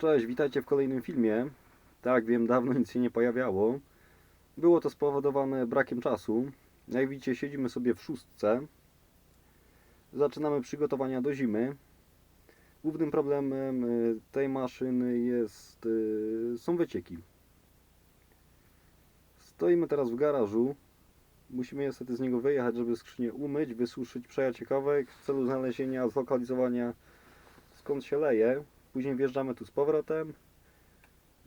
Cześć, witajcie w kolejnym filmie. Tak, wiem, dawno nic się nie pojawiało. Było to spowodowane brakiem czasu. Jak widzicie, siedzimy sobie w szóstce. Zaczynamy przygotowania do zimy. Głównym problemem y, tej maszyny jest, y, są wycieki. Stoimy teraz w garażu. Musimy niestety z niego wyjechać, żeby skrzynię umyć, wysuszyć, przejechać kawałek w celu znalezienia, zlokalizowania skąd się leje. Później wjeżdżamy tu z powrotem.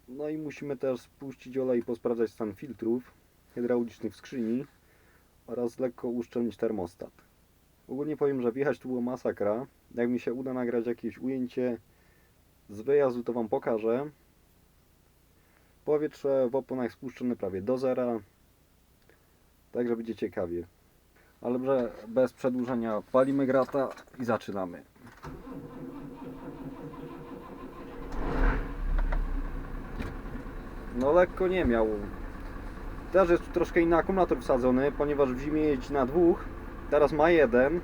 No i musimy też spuścić olej i posprawdzać stan filtrów hydraulicznych w skrzyni oraz lekko uszczelnić termostat. Ogólnie powiem, że wjechać tu było masakra. Jak mi się uda nagrać jakieś ujęcie z wyjazdu, to Wam pokażę. Powietrze w oponach spuszczone prawie do zera. Także będzie ciekawie. Ale bez przedłużenia palimy grata i zaczynamy. No lekko nie miał. Też jest troszkę inny akumulator wsadzony, ponieważ w zimie jeździ na dwóch. Teraz ma jeden.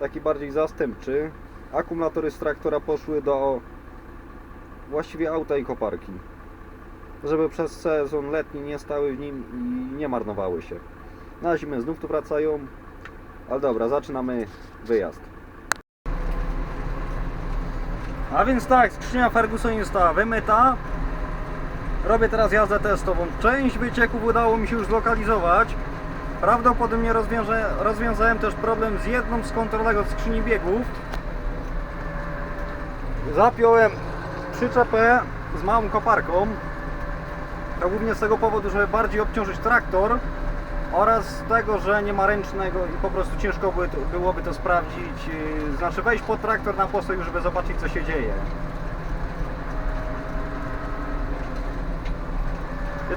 Taki bardziej zastępczy. Akumulatory z traktora poszły do właściwie auta i koparki. Żeby przez sezon letni nie stały w nim i nie marnowały się. Na zimę znów tu wracają. Ale dobra, zaczynamy wyjazd. A więc tak, skrzynia Ferguson została wymyta. Robię teraz jazdę testową. Część wycieków udało mi się już zlokalizować. Prawdopodobnie rozwiąże, rozwiązałem też problem z jedną z kontrolek od skrzyni biegów. Zapiąłem przyczepę z małą koparką. To głównie z tego powodu, żeby bardziej obciążyć traktor oraz z tego, że nie ma ręcznego i po prostu ciężko by, byłoby to sprawdzić. Yy, Znaczy wejść pod traktor na postoj, żeby zobaczyć co się dzieje.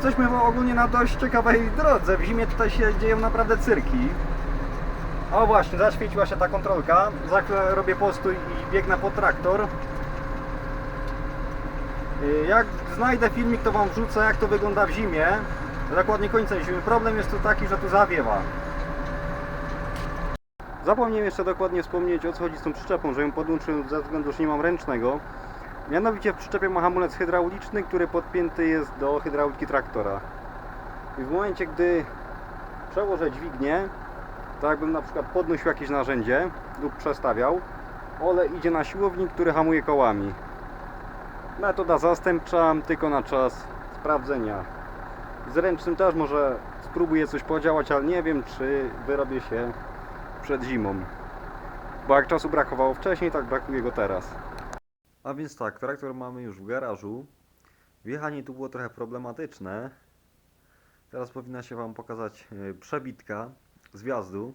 Jesteśmy ogólnie na dość ciekawej drodze. W zimie tutaj się dzieją naprawdę cyrki. O właśnie, zaświeciła się ta kontrolka. Za chwilę robię postój i biegnę po traktor. Y, Jak znajdę filmik, to Wam wrzucę, jak to wygląda w zimie. Dokładnie końca zimy. Problem jest tu taki, że tu zawiewa. Zapomniałem jeszcze dokładnie wspomnieć, o co chodzi z tą przyczepą, że ją podłączyłem ze względu, że nie mam ręcznego. Mianowicie w przyczepie ma hamulec hydrauliczny, który podpięty jest do hydrauliki traktora. I w momencie, gdy przełożę dźwignię, tak jakbym na przykład podnosił jakieś narzędzie lub przestawiał, olej idzie na siłownik, który hamuje kołami. Metoda zastępcza, tylko na czas sprawdzenia. Z ręcznym też może spróbuję coś podziałać, ale nie wiem, czy wyrobię się przed zimą. Bo jak czasu brakowało wcześniej, tak brakuje go teraz. A więc tak, traktor mamy już w garażu. Wjechanie tu było trochę problematyczne. Teraz powinna się Wam pokazać e, przebitka z wjazdu.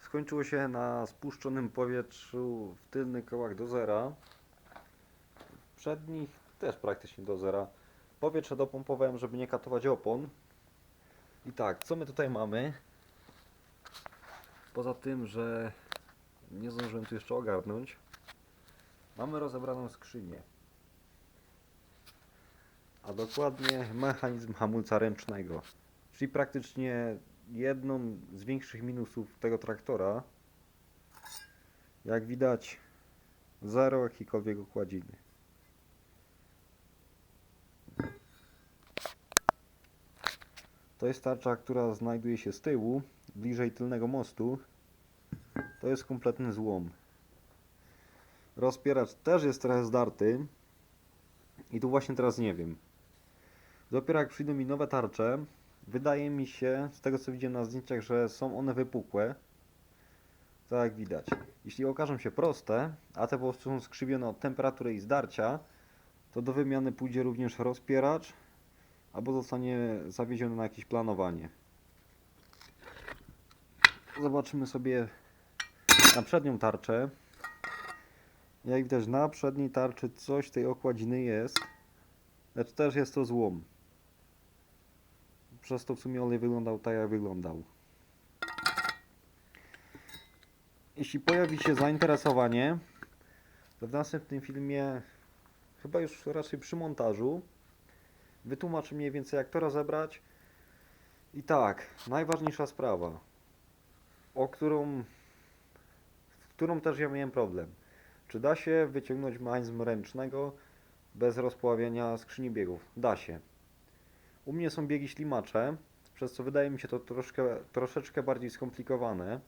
Skończyło się na spuszczonym powietrzu w tylnych kołach do zera. W przednich też praktycznie do zera. Powietrze dopompowałem, żeby nie katować opon. I tak, co my tutaj mamy? Poza tym, że nie zdążyłem tu jeszcze ogarnąć. Mamy rozebraną skrzynię. A dokładnie mechanizm hamulca ręcznego. Czyli praktycznie jedną z większych minusów tego traktora. Jak widać, zero jakiejkolwiek okładziny. To jest tarcza, która znajduje się z tyłu, bliżej tylnego mostu. To jest kompletny złom. Rozpieracz też jest trochę zdarty. I tu właśnie teraz nie wiem. Dopiero jak przyjdą mi nowe tarcze, wydaje mi się, z tego co widziałem na zdjęciach, że są one wypukłe. Tak jak widać. Jeśli okażą się proste, a te po prostu są skrzywione od temperatury i zdarcia, to do wymiany pójdzie również rozpieracz, albo zostanie zawieziony na jakieś planowanie. Zobaczymy sobie na przednią tarczę. Jak widać na przedniej tarczy coś tej okładziny jest, lecz też jest to złom. Przez to w sumie olej wyglądał tak jak wyglądał. Jeśli pojawi się zainteresowanie, to w następnym filmie, chyba już raczej przy montażu, wytłumaczę mniej więcej jak to rozebrać I tak, najważniejsza sprawa, o którą, z którą też ja miałem problem. Czy da się wyciągnąć mechanizm ręcznego bez rozpławiania skrzyni biegów? Da się. U mnie są biegi ślimacze, przez co wydaje mi się to troszkę, troszeczkę bardziej skomplikowane.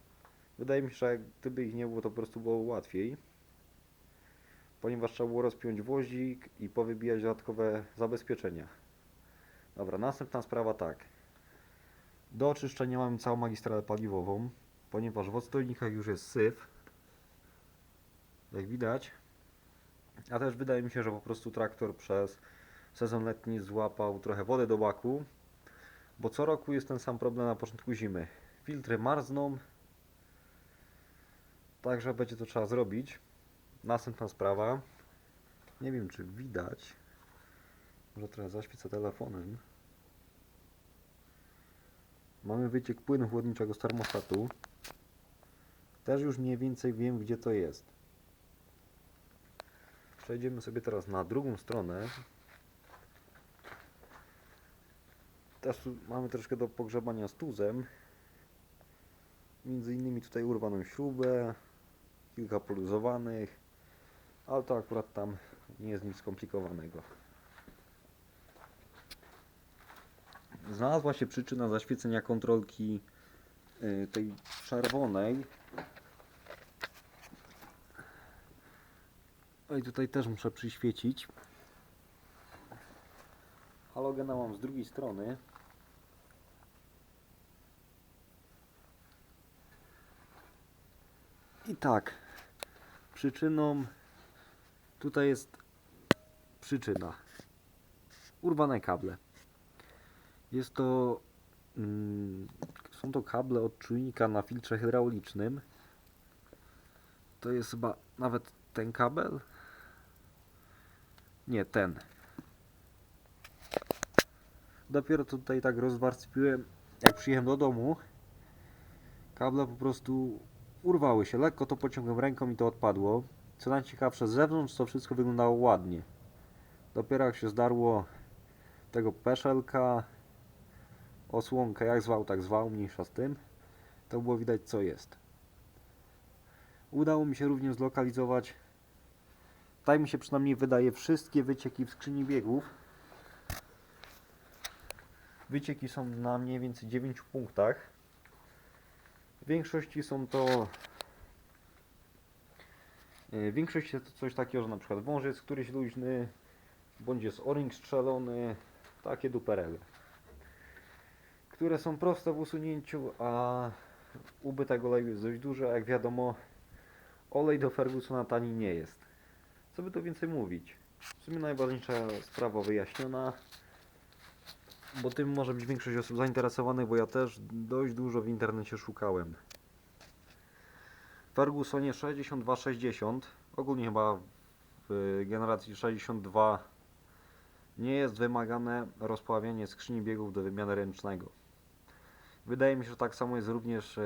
Wydaje mi się, że gdyby ich nie było, to po prostu było łatwiej. Ponieważ trzeba było rozpiąć wozik i powybijać dodatkowe zabezpieczenia. Dobra, następna sprawa tak. Do oczyszczenia mamy całą magistralę paliwową, ponieważ w odstojnikach już jest syf. Jak widać. A też wydaje mi się, że po prostu traktor przez sezon letni złapał trochę wody do baku, bo co roku jest ten sam problem na początku zimy. Filtry marzną, także będzie to trzeba zrobić. Następna sprawa. Nie wiem, czy widać. Może trochę zaświecę telefonem. Mamy wyciek płynu chłodniczego z termostatu. Też już mniej więcej wiem, gdzie to jest. Przejdziemy sobie teraz na drugą stronę. Też mamy troszkę do pogrzebania z tuzem. Między innymi tutaj urwaną śrubę, kilka poluzowanych, ale to akurat tam nie jest nic skomplikowanego. Znalazła się przyczyna zaświecenia kontrolki y, tej czerwonej. No i tutaj też muszę przyświecić. Halogena mam z drugiej strony. I tak, przyczyną tutaj jest przyczyna. Urwane kable. Jest to. Mm, są to kable od czujnika na filtrze hydraulicznym. To jest chyba nawet ten kabel. Nie, ten. Dopiero tutaj tak rozwarstwiłem, jak przyjechałem do domu. Kable po prostu urwały się. Lekko to pociągłem ręką i to odpadło. Co najciekawsze, z zewnątrz to wszystko wyglądało ładnie. Dopiero jak się zdarło tego peszelka, osłonkę, jak zwał, tak zwał, mniejsza z tym, to było widać co jest. Udało mi się również zlokalizować, tak mi się przynajmniej wydaje, wszystkie wycieki w skrzyni biegów. Wycieki są na mniej więcej 9 punktach. W większości są to e, w większości to coś takiego, że na przykład wąż jest któryś luźny, bądź jest o-ring strzelony, takie duperele które są proste w usunięciu, a ubytek oleju jest dość duży, jak wiadomo olej do Fergusona tani nie jest. Co by tu więcej mówić? W sumie najważniejsza sprawa wyjaśniona, bo tym może być większość osób zainteresowanych, bo ja też dość dużo w internecie szukałem. Fergusonie 6260, ogólnie chyba w generacji 62 nie jest wymagane rozpławianie skrzyni biegów do wymiany ręcznego. Wydaje mi się, że tak samo jest również e,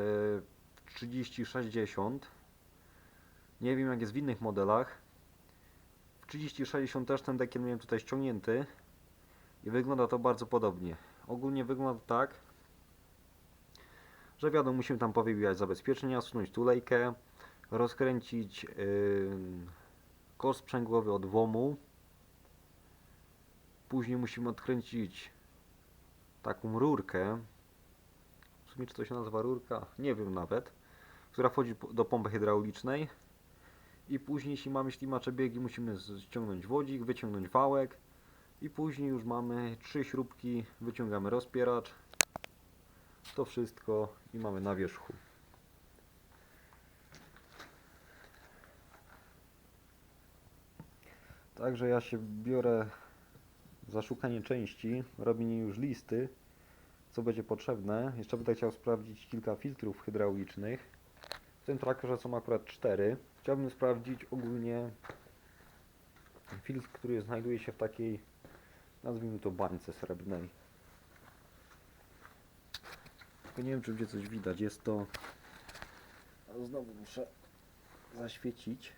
w 3060. Nie wiem jak jest w innych modelach. W 3060 też ten dekiel miałem tutaj ściągnięty i wygląda to bardzo podobnie. Ogólnie wygląda tak, że wiadomo, musimy tam powybijać zabezpieczenia, sunąć tulejkę, rozkręcić yy, kosz sprzęgłowy od WOMu. Później musimy odkręcić taką rurkę, w sumie czy to się nazywa rurka, nie wiem nawet, która wchodzi do pompy hydraulicznej. I później jeśli mamy ślimacze biegi musimy ściągnąć wodzik, wyciągnąć wałek. I później już mamy trzy śrubki, wyciągamy rozpieracz, to wszystko i mamy na wierzchu. Także ja się biorę za szukanie części, robienie już listy co będzie potrzebne. Jeszcze będę chciał sprawdzić kilka filtrów hydraulicznych. W tym traktorze są akurat cztery. Chciałbym sprawdzić ogólnie filtr, który znajduje się w takiej, nazwijmy to bańce srebrnej. Tylko nie wiem, czy będzie coś widać. Jest to... Znowu muszę zaświecić.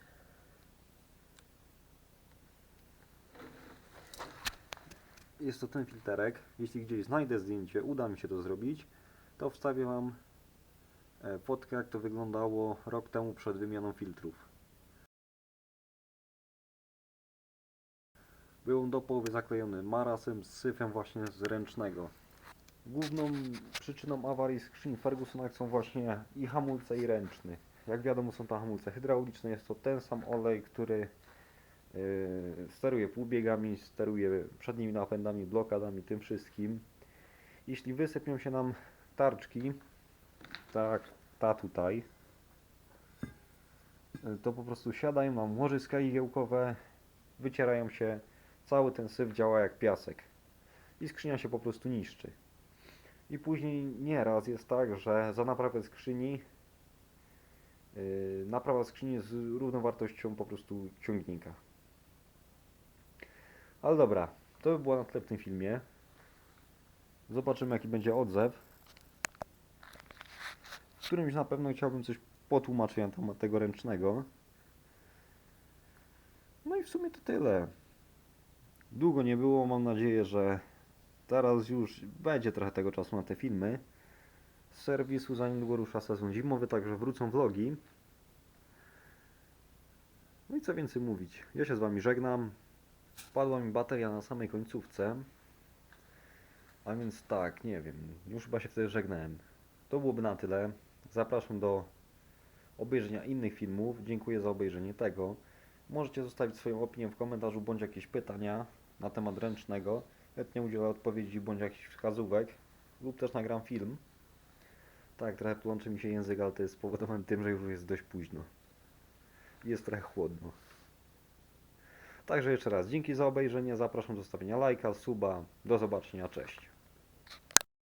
Jest to ten filterek. Jeśli gdzieś znajdę zdjęcie, uda mi się to zrobić, to wstawię Wam e, fotkę, jak to wyglądało rok temu przed wymianą filtrów. Był on do połowy zaklejony marasem z syfem właśnie z ręcznego. Główną przyczyną awarii skrzyni Fergusona są właśnie i hamulce i ręczny. Jak wiadomo są to hamulce hydrauliczne, jest to ten sam olej, który yy, steruje półbiegami, steruje przednimi napędami, blokadami, tym wszystkim. Jeśli wysypią się nam tarczki, tak ta tutaj, yy, to po prostu siadają nam łożyska igiełkowe, wycierają się, cały ten syf działa jak piasek i skrzynia się po prostu niszczy. I później nieraz jest tak, że za naprawę skrzyni yy, naprawa skrzyni jest równowartością po prostu ciągnika. Ale dobra, to by było na tyle w tym filmie. Zobaczymy jaki będzie odzew. W którymś na pewno chciałbym coś temat tego ręcznego. No i w sumie to tyle. Długo nie było, mam nadzieję, że teraz już będzie trochę tego czasu na te filmy. Z serwisu za niedługo rusza sezon zimowy, także wrócą vlogi. No i co więcej mówić. Ja się z Wami żegnam. Wpadła mi bateria na samej końcówce. A więc tak, nie wiem. Już chyba się wtedy żegnałem. To byłoby na tyle. Zapraszam do obejrzenia innych filmów. Dziękuję za obejrzenie tego. Możecie zostawić swoją opinię w komentarzu bądź jakieś pytania na temat ręcznego. Chętnie udzielę odpowiedzi bądź jakichś wskazówek lub też nagram film. Tak, trochę plączy mi się język, ale to jest spowodowane tym, że już jest dość późno. Jest trochę chłodno. Także jeszcze raz dzięki za obejrzenie, zapraszam do zostawienia lajka, suba. Do zobaczenia, cześć.